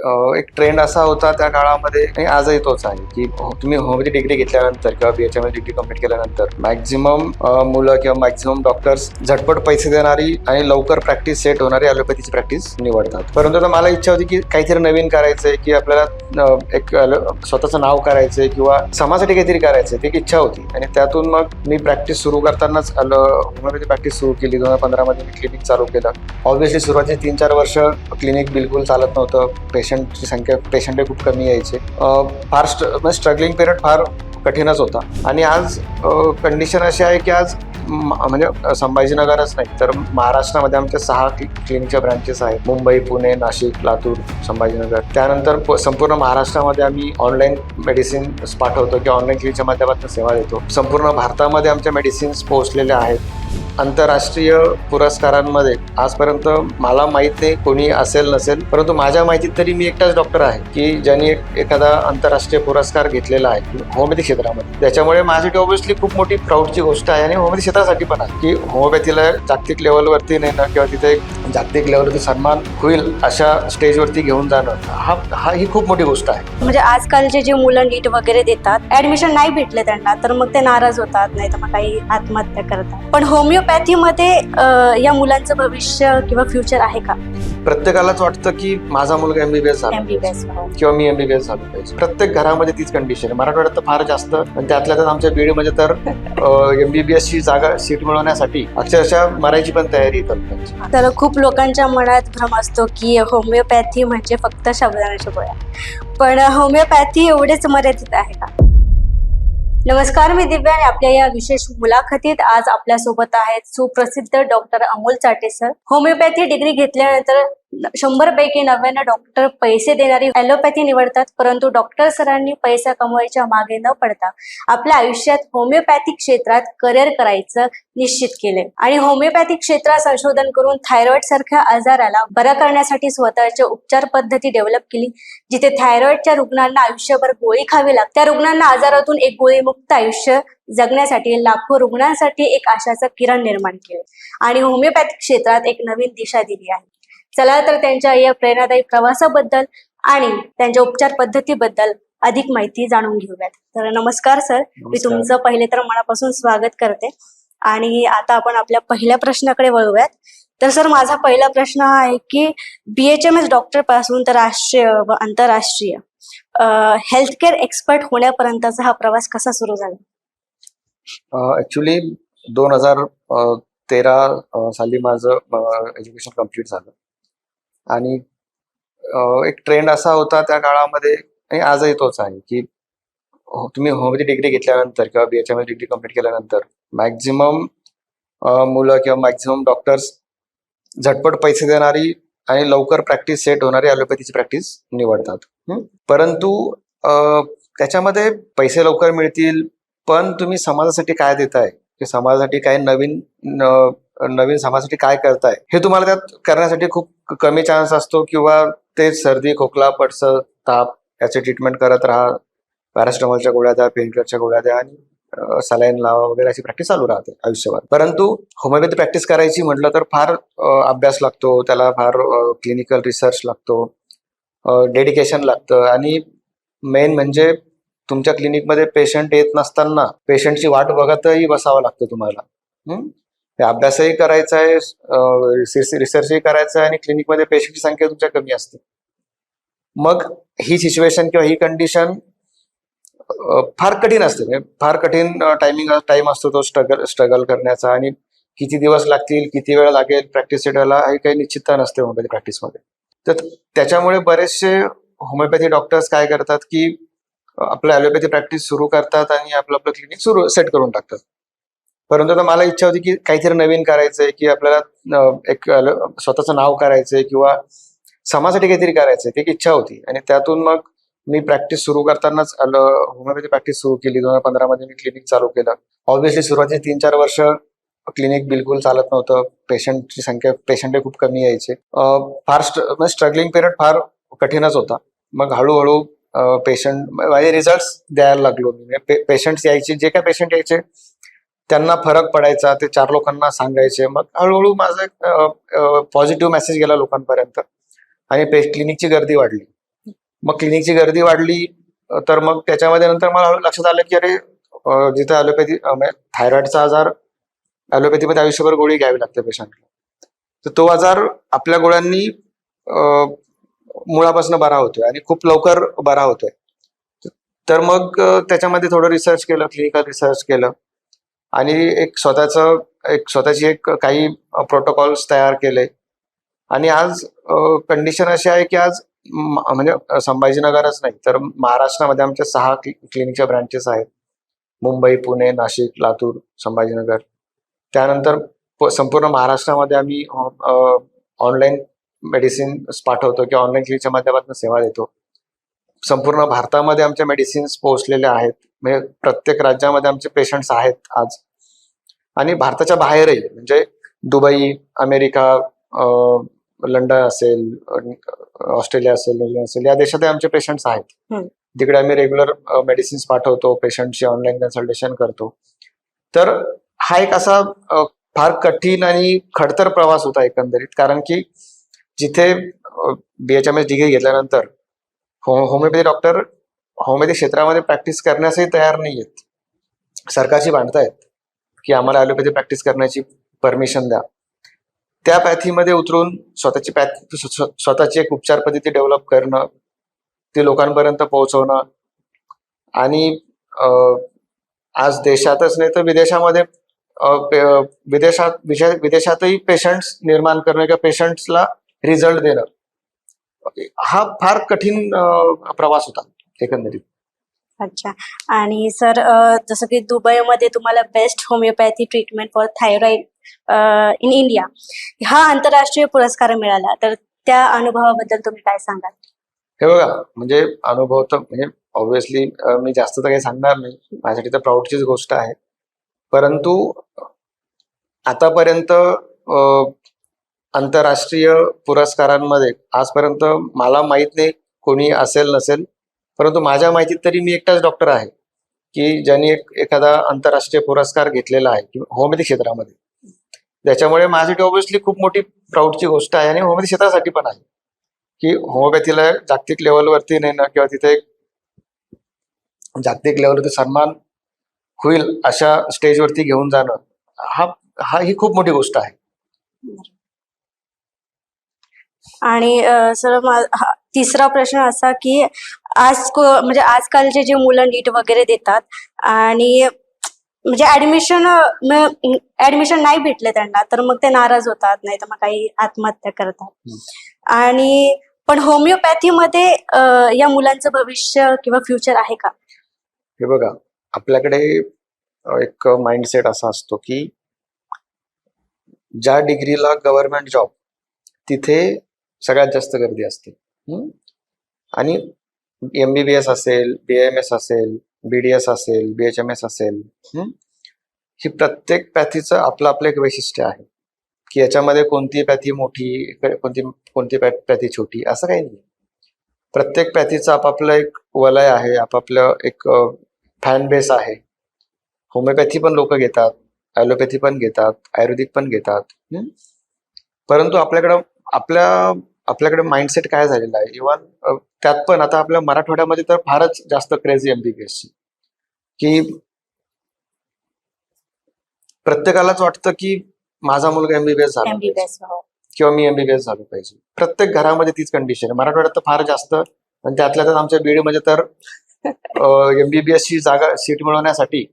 एक ट्रेंड असा होता त्या काळामध्ये आणि आजही तोच आहे की तुम्ही होमची डिग्री घेतल्यानंतर किंवा B H M degree complete केल्यानंतर मॅक्झिमम मुलं किंवा मॅक्झिमम डॉक्टर्स झटपट पैसे देणारी आणि लवकर प्रॅक्टिस सेट होणारी ॲलोपॅथीची प्रॅक्टिस निवडतात. परंतु आता मला इच्छा होती की काहीतरी नवीन करायचंय की आपल्याला एक स्वतःचं नाव करायचंय किंवा समाजासाठी काहीतरी करायचंय ती एक इच्छा होती. आणि त्यातून मग मी प्रॅक्टिस सुरू करतानाच होमिओपॅथी प्रॅक्टिस सुरू केली. दोन हजार पंधरामध्ये मी क्लिनिक चालू केलं. ऑब्व्हियसली सुरुवातीचे तीन चार वर्ष क्लिनिक बिलकुल चालत नव्हतं. पेशंट पेशंटची संख्या पेशंटही खूप कमी यायचे. फार अं, म्हणजे स्ट्रगलिंग पिरियड फार कठीणच होता. आणि आज कंडिशन अशी आहे की आज म्हणजे संभाजीनगरच नाही तर महाराष्ट्रामध्ये आमच्या सहा क्लिनिकच्या ब्रांचेस आहेत. मुंबई पुणे नाशिक लातूर संभाजीनगर. त्यानंतर प- संपूर्ण महाराष्ट्रामध्ये आम्ही ऑनलाईन मेडिसिन पाठवतो किंवा ऑनलाईन क्लिनिकच्या माध्यमातून सेवा देतो. संपूर्ण भारतामध्ये आमच्या मेडिसिन्स पोहोचलेल्या आहेत. आंतरराष्ट्रीय पुरस्कारांमध्ये आजपर्यंत मला माहीत नाही कोणी असेल नसेल. परंतु माझ्या माहितीत तरी मी एकटाच डॉक्टर आहे की ज्यांनी एखादा आंतरराष्ट्रीय पुरस्कार घेतलेला आहे होमिओपॅथी क्षेत्रामध्ये. त्याच्यामुळे माझ्यासाठी ऑब्व्हियसली खूप मोठी प्राऊडची गोष्ट आहे आणि होमिओपॅथी क्षेत्रासाठी पण आहे की होमिओपॅथीला जागतिक लेवलवरती नेणं किंवा तिथे जागतिक लेवलवरती सन्मान होईल अशा स्टेजवरती घेऊन जाणं हा हा ही खूप मोठी गोष्ट आहे. म्हणजे आजकालचे जे मुलं नीट वगैरे देतात ऍडमिशन नाही भेटले त्यांना तर मग ते नाराज होतात नाही तर मग काही आत्महत्या करतात. पण हो, होमिओपॅथीमध्ये या मुलांचं भविष्य किंवा फ्युचर आहे का? प्रत्येकालाच वाटतं की माझा मुलगा एमबीबीएस झाला. एमबीबीएस किंवा मी एमबीबीएस झालो पाहिजे. प्रत्येक घरामध्ये तीच कंडिशन आहे. मराठवाड्यात तर फार जास्त. आणि त्यातल्या त्यात आमच्या बीडमध्ये तर एमबीबीएस ची जागा सीट मिळवण्यासाठी अक्षरशः मरायची पण तयारी तर खूप लोकांच्या मनात भ्रम असतो की होमिओपॅथी म्हणजे फक्त साबुदाण्याच्या गोळ्या. पण होमिओपॅथी एवढेच मर्यादित आहे का? नमस्कार मी दिव्या आणि आपल्या या विशेष मुलाखतीत आज आपल्यासोबत आहेत सुप्रसिद्ध doctor Amol Chate sir. Homeopathy degree घेतल्यानंतर शंभर पैकी नव्याण्णव डॉक्टर पैसे देणारी ॲलोपॅथी निवडतात परंतु डॉक्टर सरांनी पैसा कमवायच्या मागे न पडता आपल्या आयुष्यात होमिओपॅथिक क्षेत्रात करिअर करायचं निश्चित केले आणि होमिओपॅथिक क्षेत्रात संशोधन करून थायरॉइड सारख्या आजाराला बरा करण्यासाठी स्वतःच्या उपचार पद्धती डेव्हलप केली जिथे थायरॉइडच्या रुग्णांना आयुष्यभर गोळी खावी लागते. त्या रुग्णांना आजारातून एक गोळीमुक्त आयुष्य जगण्यासाठी लाखो रुग्णांसाठी एक आशाचं किरण निर्माण केले आणि होमिओपॅथिक क्षेत्रात एक नवीन दिशा दिली आहे. चला तर त्यांच्या या प्रेरणादायी प्रवासाबद्दल आणि त्यांच्या उपचार पद्धतीबद्दल अधिक माहिती जाणून घेऊयात. तर नमस्कार सर. मी. तुमचं पहिले तर मनापासून स्वागत करते. आणि आता आपण आपल्या पहिल्या प्रश्नाकडे वळूयात. तर सर माझा पहिला प्रश्न हा आहे की बीएचएम एस डॉक्टरपासून तर राष्ट्रीय व आंतरराष्ट्रीय हेल्थकेअर एक्सपर्ट होण्यापर्यंतचा हा प्रवास कसा सुरू झाला? ऍक्च्युली दोन हजार तेरा साली माझं एज्युकेशन कंप्लीट झालं. आणि एक ट्रेंड असा होता त्या काळामध्ये आणि आजही तोच आहे की हो, तुम्ही होमची डिग्री घेतल्यानंतर किंवा B H M degree complete केल्यानंतर मॅक्झिमम मुलं किंवा मॅक्झिमम डॉक्टर्स झटपट पैसे देणारी आणि लवकर प्रॅक्टिस सेट होणारी ॲलोपॅथीची प्रॅक्टिस निवडतात. परंतु त्याच्यामध्ये पैसे लवकर मिळतील पण तुम्ही समाजासाठी काय देताय? की समाजासाठी काय नवीन नवीन समाजासाठी काय करताय? हे तुम्हाला त्यात करण्यासाठी खूप कमी चान्स असतो किंवा ते सर्दी खोकला पडस ताप याचे ट्रीटमेंट करत राहा. पॅरास्टमॉलच्या गोळ्या द्या पेनकिलरच्या गोळ्या द्या आणि सलाईन लावा वगैरे अशी प्रॅक्टिस चालू राहते आयुष्यभर. परंतु होमिओपॅथी प्रॅक्टिस करायची म्हटलं तर फार अभ्यास लागतो त्याला फार क्लिनिकल रिसर्च लागतो डेडिकेशन लागतं आणि मेन म्हणजे तुमच्या क्लिनिकमध्ये पेशंट येत नसताना पेशंटची वाट बघतही बसावं लागतं तुम्हाला. अभ्यासही करायचा आहे रिसर्चही करायचं आहे आणि क्लिनिकमध्ये पेशंटची संख्या तुमच्या कमी असते. मग ही सिच्युएशन किंवा ही कंडिशन फार कठीण असते. म्हणजे फार कठीण टायमिंग टाइम असतो तो स्ट्रगल स्ट्रगल करण्याचा आणि किती दिवस लागतील किती वेळ लागेल प्रॅक्टिस सेटला हे काही निश्चितता नसते होमिओपॅथी प्रॅक्टिसमध्ये तर त्याच्यामुळे बरेचसे होमिओपॅथी डॉक्टर्स काय करतात की आपलं ॲलोपॅथी प्रॅक्टिस सुरू करतात आणि आपलं आपलं क्लिनिक सुरू सेट करून टाकतात. परंतु आता मला इच्छा होती की काहीतरी नवीन करायचंय की आपल्याला एक स्वतःचं नाव करायचंय किंवा समाजासाठी काहीतरी करायचंय ती एक इच्छा होती. आणि त्यातून मग मी प्रॅक्टिस सुरू करतानाच होमिओपॅथी प्रॅक्टिस सुरू केली. दोन हजार पंधरामध्ये मी क्लिनिक चालू केलं. ऑब्व्हियसली सुरुवातीचे तीन चार वर्ष क्लिनिक बिलकुल चालत नव्हतं. पेशंटची संख्या पेशंट खूप कमी यायचे. फार फार स्ट्रगलिंग पिरियड फार कठीणच होता. मग हळूहळू पेशंट माझे रिझल्ट द्यायला लागलो मी. म्हणजे पेशंट्स यायचे जे काय पेशंट यायचे त्यांना फरक पडायचा ते चार लोकांना सांगायचे. मग हळूहळू माझा एक पॉझिटिव्ह मेसेज गेला लोकांपर्यंत. आणि पे क्लिनिकची गर्दी वाढली. मग क्लिनिकची गर्दी वाढली तर मग त्याच्यामध्ये नंतर मला लक्षात आलं की अरे जिथे जिथं ॲलोपॅथी म्हणजे थायरॉइडचा आजार ॲलोपॅथीमध्ये आयुष्यभर गोळी घ्यावी लागते पेशंटला तर तो आजार आपल्या गोळ्यांनी मुळापासून बरा होतोय आणि खूप लवकर बरा होतोय. तर मग त्याच्यामध्ये थोडं रिसर्च केलं क्लिनिकल रिसर्च केलं. आणि एक स्वतःचं एक स्वतःची एक काही प्रोटोकॉल्स तयार केले. आणि आज कंडिशन अशी आहे की आज म्हणजे संभाजीनगरच नाही तर महाराष्ट्रामध्ये आमच्या सहा क्लिनिकच्या ब्रांचेस आहेत. मुंबई पुणे नाशिक लातूर संभाजीनगर. त्यानंतर संपूर्ण महाराष्ट्रामध्ये आम्ही ऑनलाईन मेडिसिन पाठवतो किंवा ऑनलाईन क्लिनिकच्या माध्यमातून सेवा देतो. संपूर्ण भारतामध्ये आमच्या मेडिसिन्स पोहोचलेले आहेत. म्हणजे प्रत्येक राज्यामध्ये आमचे पेशंट्स आहेत आज. आणि भारताच्या बाहेरही म्हणजे दुबई अमेरिका लंडन असेल ऑस्ट्रेलिया असेल न्यूझीलंड असेल या देशातही आमचे पेशंट्स आहेत. तिकडे आम्ही रेग्युलर मेडिसिन्स पाठवतो पेशंटची ऑनलाईन कन्सल्टेशन करतो. तर हा एक असा फार कठीण आणि खडतर प्रवास होता एकंदरीत. कारण की जिथे बीएचएमएस डिग्री घेतल्यानंतर हो होमिओपॅथी डॉक्टर होमिओपॅथी क्षेत्रामध्ये प्रॅक्टिस करण्यासही तयार नाही आहेत सरकारशी भांडतायत की आम्हाला ॲलोपॅथी प्रॅक्टिस करण्याची परमिशन द्या. त्या पॅथीमध्ये उतरून स्वतःची पॅथ स्वतःची एक उपचार पद्धती डेव्हलप करणं ती लोकांपर्यंत पोहोचवणं आणि आज देशातच नाही तर विदेशामध्ये पे- विदेशात विदेशातही पेशंट्स निर्माण करणं किंवा पेशंट्सला रिझल्ट देणं. हा फार कठीण प्रवास होता एकंदरीत. अच्छा. आणि सर जसं की दुबईमध्ये तुम्हाला best homeopathy treatment for thyroid in India हा आंतरराष्ट्रीय पुरस्कार मिळाला. तर त्या अनुभवाबद्दल तुम्ही काय सांगाल? हे बघा म्हणजे अनुभव तर म्हणजे ऑब्व्हियसली मी जास्त तर काही सांगणार नाही. माझ्यासाठी तर प्राऊडचीच गोष्ट आहे. परंतु आतापर्यंत आंतरराष्ट्रीय पुरस्कारांमध्ये आजपर्यंत मला माहीत नाही कोणी असेल नसेल. परंतु माझ्या माहितीत तरी मी एकटाच डॉक्टर आहे की ज्यांनी एक एखादा आंतरराष्ट्रीय पुरस्कार घेतलेला आहे किंवा होमिओपॅथी क्षेत्रामध्ये. त्याच्यामुळे माझ्यासाठी ऑब्विसली खूप मोठी प्राऊडची गोष्ट आहे आणि होमिओपॅथी क्षेत्रासाठी पण आहे की होमिओपॅथीला जागतिक लेवलवरती नेणं किंवा तिथे एक जागतिक लेवलवरती सन्मान होईल अशा स्टेजवरती घेऊन जाणं हा हा ही खूप मोठी गोष्ट आहे. आणि सर तिसरा प्रश्न असा की आज को- म्हणजे आजकालचे जे मुलं नीट वगैरे देतात आणि म्हणजे ऍडमिशन ऍडमिशन नाही भेटले त्यांना तर मग ते नाराज होतात नाही तर मग काही आत्महत्या करतात. आणि पण होमिओपॅथीमध्ये या मुलांचं भविष्य किंवा फ्युचर आहे का? हे बघा आपल्याकडे एक माइंडसेट असा असतो की ज्या डिग्रीला गव्हर्नमेंट जॉब तिथे सगळ्यात जास्त गर्दी असते. आणि एम बी बी एस असेल बी एम एस असेल बी डी एस असेल बी एच एम एस असेल ही? प्रत्येक पॅथीचं आपलं आपलं एक वैशिष्ट्य आहे. की याच्यामध्ये कोणती पॅथी मोठी कोणती कोणती पॅ- पॅथी छोटी असं काही नाही. प्रत्येक पॅथीचं आपापलं एक वलय आहे आपापलं एक फॅन बेस आहे. होमिओपॅथी पण लोक घेतात ॲलोपॅथी पण घेतात आयुर्वेदिक पण घेतात परंतु आपल्याकडं आपल्या आपल्याकडे माइंडसेट काय झालेला आहे? इव्हन त्यात पण आता आपल्या मराठवाड्यामध्ये तर फारच जास्त क्रेझी एमबीबीएसची की प्रत्येकालाच वाटतं की माझा मुलगा एमबीबीएस झाला. एमबीबीएस किंवा मी एमबीबीएस झालो पाहिजे. प्रत्येक घरामध्ये तीच कंडिशन आहे. मराठवाड्यात तर फार जास्त. आणि त्यातल्या त्यात आमच्या बीडमध्ये तर एमबीबीएस ची जागा सीट मिळवण्यासाठी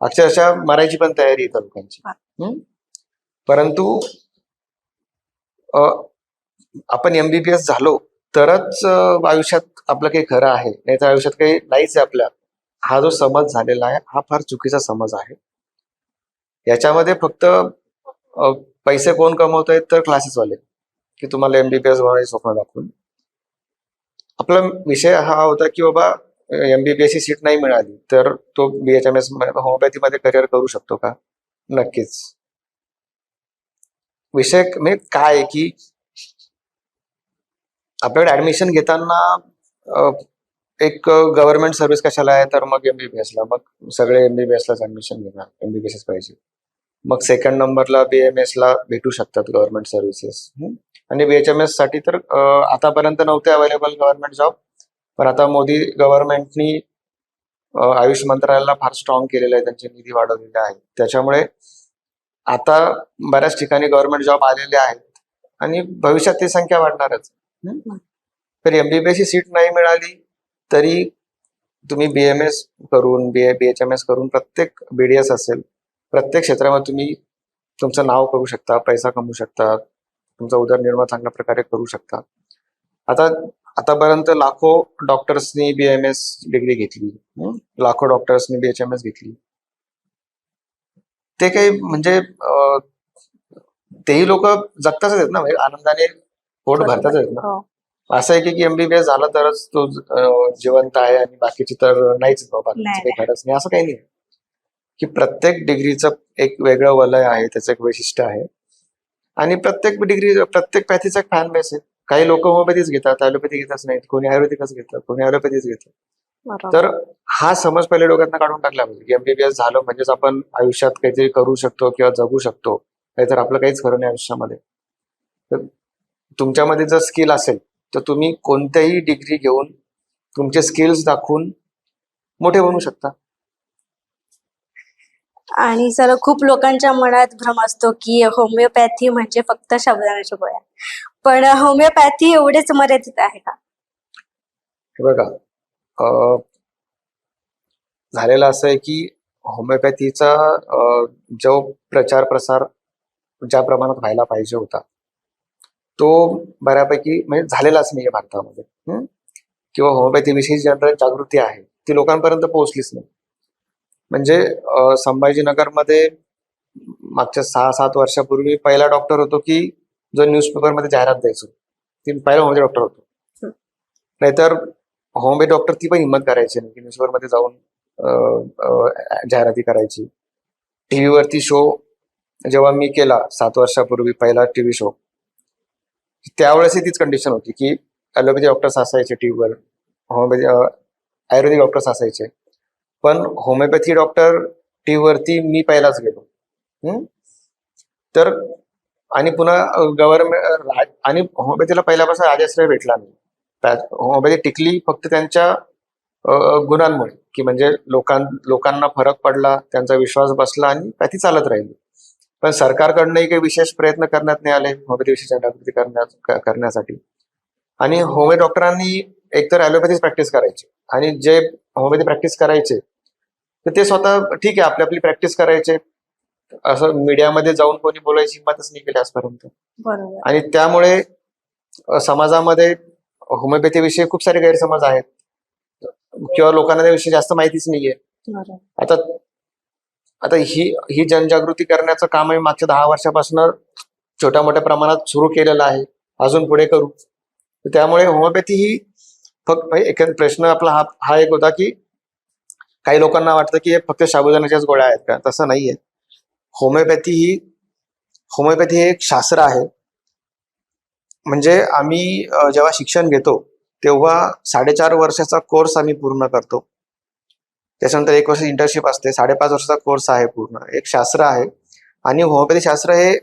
अक्षरशः मरायची पण तयारी आहे लोकांची? परंतु आपण एमबीबीएस झालो तरच आयुष्यात आपलं काही खरं आहे. नाही तर आयुष्यात काही नाहीच आहे आपल्या. हा जो समज झालेला आहे हा फार चुकीचा समज आहे. याच्यामध्ये फक्त पैसे कोण कमवत आहेत तर क्लासेसवाले की तुम्हाला एमबीबीएस बनवायचे स्वप्न दाखवून. आपला विषय हा होता की बाबा एमबीबीएस ची सीट नाही मिळाली तर तो बी एच एम एसमध्ये करिअर करू शकतो का? नक्कीच. विषय म्हणजे काय आहे की आपल्याकडे ऍडमिशन घेताना अ, एक गव्हर्नमेंट सर्व्हिस कशाला आहे? तर मग एमबीबीएस ला. मग सगळे एमबीबीएस लाच ऍडमिशन घेणार. एमबीबीएस पाहिजे. मग सेकंड नंबरला बीएमएस ला भेटू शकतात गव्हर्नमेंट सर्व्हिसेस आणि बीएचएमएससाठी तर अ, आतापर्यंत नव्हते अवेलेबल गव्हर्नमेंट जॉब पण आता मोदी गव्हर्नमेंटनी आयुष मंत्रालयाला फार स्ट्रॉंग केलेलं आहे. त्यांचे निधी वाढवलेले आहे त्याच्यामुळे आता बऱ्याच ठिकाणी गव्हर्नमेंट जॉब आलेले आहेत. आणि भविष्यात ती संख्या वाढणारच. तर एमबीबीएस ची सीट नाही मिळाली तरी तुम्ही बीएमएस करून बी बीएचएम एस करून प्रत्येक बीडीएस असेल प्रत्येक क्षेत्रामध्ये तुम्ही तुमचं नाव करू शकता पैसा कमवू शकता तुमचा उदरनिर्वाह चांगल्या प्रकारे करू शकता. आता आतापर्यंत लाखो डॉक्टर्सनी बीएमएस डिग्री घेतली लाखो डॉक्टर्सनी बीएचएमएस घेतली. ते काही म्हणजे तेही लोक जगताच आहेत ना म्हणजे आनंदाने पोट भरताच आहेत ना. हो. असं आहे की एमबीबीएस झाला तरच तो जिवंत आहे आणि बाकीची तर नाहीच काही खरंच नाही. असं काही नाही. की प्रत्येक डिग्रीचं एक वेगळं वलय आहे त्याचं एक वैशिष्ट्य आहे. आणि प्रत्येक डिग्री प्रत्येक पॅथीचा एक फॅन बेस आहे. काही लोक होमिओपॅथीच घेतात ॲलोपॅथी घेतच नाहीत. कोणी आयुर्वेदिकच घेतात कोणी ॲलोपॅथीच घेतात. तर हा समज पहिले डोक्यातनं काढून टाकला पाहिजे की एमबीबीएस झालं म्हणजेच आपण आयुष्यात काहीतरी करू शकतो किंवा जगू शकतो. नाहीतर आपलं काहीच खरं नाही आयुष्यामध्ये. तर तुमच्यामध्ये जर स्किल असेल तर तुम्ही कोणत्याही डिग्री घेऊन तुमचे स्किल्स दाखवून मोठे बनू शकता. आणि सर खूप लोकांच्या मनात भ्रम असतो की होमिओपॅथी म्हणजे फक्त साबुदाण्याच्या गोळ्या. पण होमिओपॅथी एवढेच मर्यादित आहे का? हे बघा झालेलं असं आहे की होमिओपॅथीचा जो प्रचार प्रसार ज्या प्रमाणात व्हायला पाहिजे होता तो बऱ्यापैकी म्हणजे झालेलाच नाही भारतामध्ये? किंवा होमिओपॅथीविषयी जनरल जागृती आहे ती लोकांपर्यंत पोहोचलीच नाही. म्हणजे संभाजीनगरमध्ये मागच्या सहा सात वर्षापूर्वी पहिला डॉक्टर होतो की जो न्यूजपेपरमध्ये जाहिरात द्यायचो. ती पहिला होमिओपॅथी डॉक्टर होतो. नाहीतर होमबे डॉक्टर ती पण हिंमत करायची नाही की न्यूजपेपरमध्ये जाऊन जाहिराती करायची. टीव्हीवरती शो जेव्हा मी केला सात वर्षापूर्वी पहिला टीव्ही शो त्यावेळेसही तीच कंडिशन होती की ॲलोपॅथी डॉक्टर्स असायचे टीव्हीवर होमिओपॅथी आयुर्वेदिक डॉक्टर्स असायचे. पण होमिओपॅथी डॉक्टर टीव्हीवरती मी पहिलाच गेलो. तर आणि पुन्हा गव्हर्नमेंट आणि होमिओपॅथीला पहिल्यापासून राजाश्रय भेटला नाही. होमिओपॅथी टिकली फक्त त्यांच्या गुणांमुळे की म्हणजे लोकां लोकांना फरक पडला त्यांचा विश्वास बसला आणि पॅथी चालत राहिली. पण सरकारकडनंही काही विशेष प्रयत्न करण्यात नाही आले होमिओपॅथी विषयी जनजागृती करण्यात क- करण्यासाठी. आणि होमिओ डॉक्टरांनी एकतर ॲलोपॅथीच प्रॅक्टिस करायची आणि जे होमिओपॅथी प्रॅक्टिस करायचे तर ते स्वतः ठीक आहे आपली आपली प्रॅक्टिस करायचे. असं मीडियामध्ये जाऊन कोणी बोलायची हिंमतच नाही केली आजपर्यंत. आणि त्यामुळे समाजामध्ये होमिओपॅथीविषयी खूप सारे गैरसमज आहेत. किंवा लोकांना त्याविषयी जास्त माहितीच नाहीये. आता आता ही ही जनजागृती करण्याचं काम आम्ही मागच्या दहा वर्षापासून छोट्या मोठ्या प्रमाणात सुरू केलेलं आहे. अजून पुढे करू. त्यामुळे होमिओपॅथी ही फक्त एक प्रश्न आपला हा हा एक होता की काही लोकांना वाटतं की हे फक्त साबुदाण्याच्याच गोळ्या आहेत का? तसं नाही आहे होमिओपॅथी ही होमिओपॅथी हे एक शास्त्र आहे. म्हणजे आम्ही जेव्हा शिक्षण घेतो तेव्हा साडेचार वर्षाचा कोर्स आम्ही पूर्ण करतो. त्याच्यानंतर एक वर्ष इंटर्नशिप असते. साडेपाच वर्षाचा कोर्स आहे पूर्ण. एक शास्त्र आहे. आणि होमिओपॅथी शास्त्र हे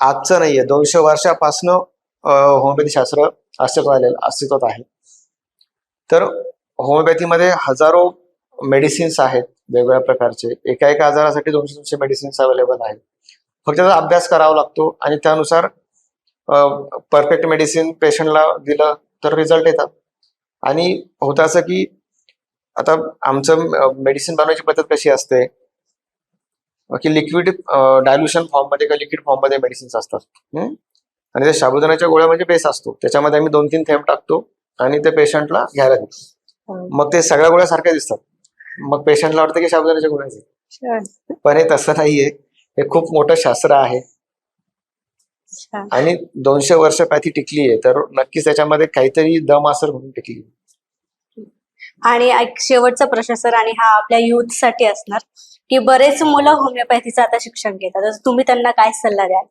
आजचं नाहीये. दोनशे वर्षापासनं होमिओपॅथी शास्त्र अस्तित्वात आलेलं अस्तित्वात आहे. तर होमिओपॅथीमध्ये हजारो मेडिसिन्स आहेत वेगवेगळ्या प्रकारचे. एका एका आजारासाठी दोनशे दोनशे मेडिसिन्स अवेलेबल आहेत. फक्त त्याचा अभ्यास करावा लागतो आणि त्यानुसार परफेक्ट मेडिसिन पेशंटला दिलं तर रिझल्ट येतात. आणि होतं असं की आता आमचं मेडिसिन बनवायची पद्धत कशी असते? की लिक्विड डायल्युशन फॉर्ममध्ये किंवा लिक्विड फॉर्ममध्ये मेडिसिन्स असतात? आणि त्या साबुदाण्याच्या गोळ्या म्हणजे बेस असतो. त्याच्यामध्ये आम्ही दोन तीन थेंब टाकतो आणि ते पेशंटला घ्यायला देतो. मग ते सगळ्या गोळ्या सारख्या दिसतात. मग पेशंटला वाटतं की साबुदाण्याच्या गोळ्या पण हे तसं नाहीये. हे खूप मोठं शास्त्र आहे. आणि दोनशे वर्ष पॅथी टिकली आहे तर नक्कीच त्याच्यामध्ये काहीतरी दम असर म्हणून टिकली. आणि एक शेवटचा प्रश्न सर आणि हा आपल्या youth साठी असणार की बरेच मुलं होमिओपॅथीचं आता शिक्षण घेतात. तर तुम्ही त्यांना काय सल्ला द्याल?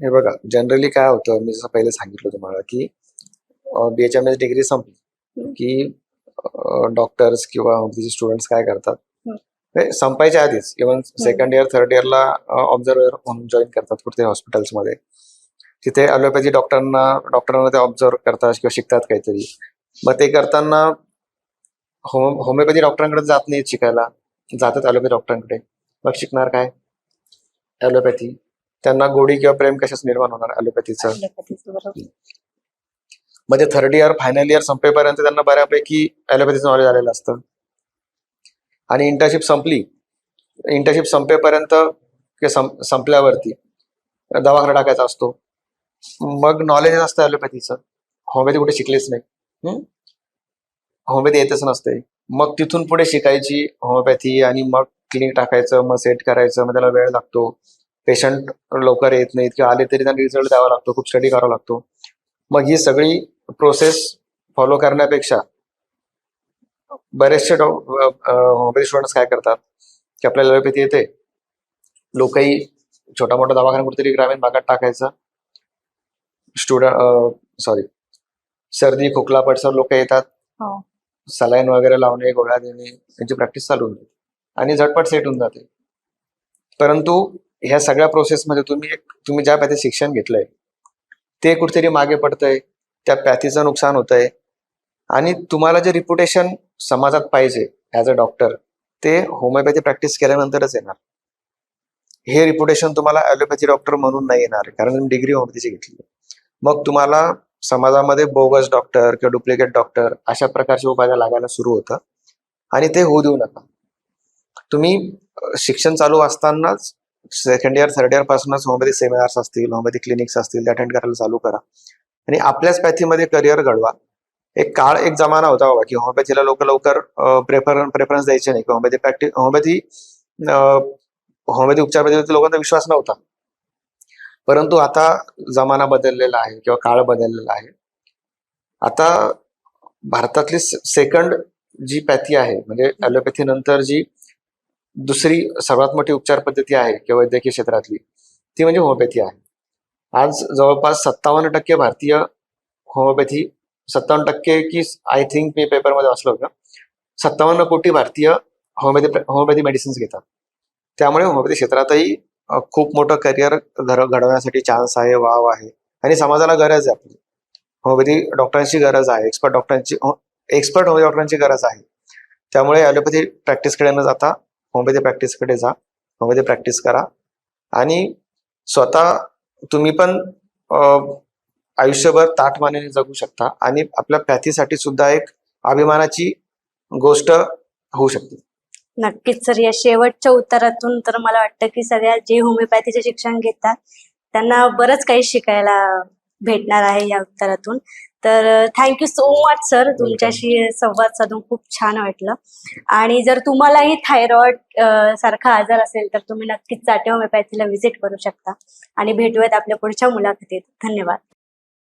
हे बघा जनरली काय होतं मी जसं पहिले सांगितलं तुम्हाला की बीएचएमएस डिग्री संपली की डॉक्टर्स किंवा स्टुडंट्स काय करतात? संपायच्या आधीच इव्हन सेकंड इयर थर्ड इयरला ऑब्झर्वर म्हणून जॉईन करतात कुठे हॉस्पिटल्समध्ये तिथे ॲलोपॅथी डॉक्टरांना डॉक्टरांना ते ऑब्झर्व करतात किंवा शिकतात काहीतरी. मग ते करताना होम होमिओपॅथी डॉक्टरांकडे जात नाहीत शिकायला. जातात ॲलोपॅथी डॉक्टरांकडे. मग शिकणार काय? ॲलोपॅथी. त्यांना गोडी किंवा प्रेम कशाच निर्माण होणार? ॲलोपॅथीचं. म्हणजे थर्ड इयर फायनल इयर संपेपर्यंत त्यांना बऱ्यापैकी ॲलोपॅथीचं नॉलेज आलेलं असतं. आणि इंटर्नशिप संपली. इंटर्नशिप संपेपर्यंत किंवा संपल्यावरती दवाखाना टाकायचा असतो. मग नॉलेज असतं ॲलोपॅथीचं. होमिओपॅथी कुठे शिकलेच नाही? होमिओपॅथी येतच नसते मग तिथून पुढे शिकायची होमिओपॅथी आणि मग क्लिनिक टाकायचं मग सेट करायचं मग त्याला वेळ लागतो. पेशंट लवकर येत नाहीत किंवा आले तरी त्यांना रिझल्ट द्यावा लागतो खूप स्टडी करावा लागतो. मग ही सगळी प्रोसेस फॉलो करण्यापेक्षा बरेचसे होमिओपॅथी स्टुडंट्स काय करतात की आपल्याला एलोपॅथी येते. लोकही छोटा मोठा दवाखाना कुठेतरी ग्रामीण भागात टाकायचा. स्टुडंट सॉरी सर्दी खोकला पडसर लोक येतात. हो. सलाईन वगैरे लावणे गोळ्या देणे यांची प्रॅक्टिस चालू होते. आणि झटपट सेट होऊन जाते. परंतु ह्या सगळ्या प्रोसेसमध्ये तुम्ही एक तुम्ही ज्या पॅथी शिक्षण घेतलंय ते कुठेतरी मागे पडतंय त्या पॅथीचं नुकसान होतंय. आणि तुम्हाला जे रिप्युटेशन समाजात पाहिजे ॲज अ डॉक्टर ते होमिओपॅथी प्रॅक्टिस केल्यानंतरच येणार. हे रिप्युटेशन तुम्हाला ॲलोपॅथी डॉक्टर म्हणून नाही येणार कारण डिग्री होमिओपॅथीची घेतली. मग तुम्हाला समाजामध्ये बोगस डॉक्टर किंवा डुप्लिकेट डॉक्टर अशा प्रकारच्या उपाध्या लागायला सुरू होतं. आणि ते होऊ देऊ नका. तुम्ही शिक्षण चालू असतानाच सेकंड इयर थर्ड इयर पासूनच होमिओपॅथी सेमिनार्स असतील होमिओपॅथी क्लिनिक्स असतील ते अटेंड करायला चालू करा. आणि आपल्याच पॅथीमध्ये करिअर घडवा. एक काळ एक जमाना होता बाबा की होमोपॅथीला लोक लवकर प्रेफर प्रेफरन्स द्यायचे नाही. किंवा होमिओपॅथी प्रॅक्टिस होमोपॅथी होमोपॅथी उपचार लोकांचा विश्वास नव्हता. परंतु आता जमाना बदललेला आहे किंवा काळ बदललेला आहे. आता भारतातली सेकंड जी पॅथी आहे म्हणजे ॲलोपॅथी नंतर जी दुसरी सर्वात मोठी उपचार पद्धती आहे किंवा वैद्यकीय क्षेत्रातली ती म्हणजे होमिओपॅथी आहे. आज जवळपास सत्तावन्न टक्के भारतीय होमिओपॅथी सत्तावन्न टक्के की आय थिंक मी पेपरमध्ये वाचलं होतं सत्तावन्न कोटी भारतीय होमिओपॅथी होमिओपॅथी मेडिसिन्स घेतात. त्यामुळे होमिओपॅथी क्षेत्रातही खूप मोठं करिअर घर घडवण्यासाठी चान्स आहे वाव आहे. आणि समाजाला गरज आहे आपली. होमिओपॅथी डॉक्टरांची गरज आहे. एक्सपर्ट डॉक्टरांची एक्सपर्ट होमिओ डॉक्टरांची गरज आहे. त्यामुळे ॲलोपॅथी प्रॅक्टिसकडे न जाता होमिओपॅथी प्रॅक्टिसकडे जा. होमिओपॅथी प्रॅक्टिस करा. आणि स्वतः तुम्ही पण आयुष्यभर ताटमानेने जगू शकता. आणि आपल्या पॅथीसाठी सुद्धा एक अभिमानाची गोष्ट होऊ शकते. नक्कीच सर. या शेवटच्या उत्तरातून तर मला वाटतं की सगळ्या जे होमिओपॅथीचे शिक्षण घेतात त्यांना बरंच काही शिकायला भेटणार आहे या उत्तरातून. तर थँक्यू सो मच सर तुमच्याशी संवाद साधून खूप छान वाटलं. आणि जर तुम्हालाही थायरॉइड सारखा आजार असेल तर तुम्ही नक्कीच चाटे होमिओपॅथीला व्हिजिट करू शकता. आणि भेटूयात आपल्या पुढच्या मुलाखतीत. धन्यवाद.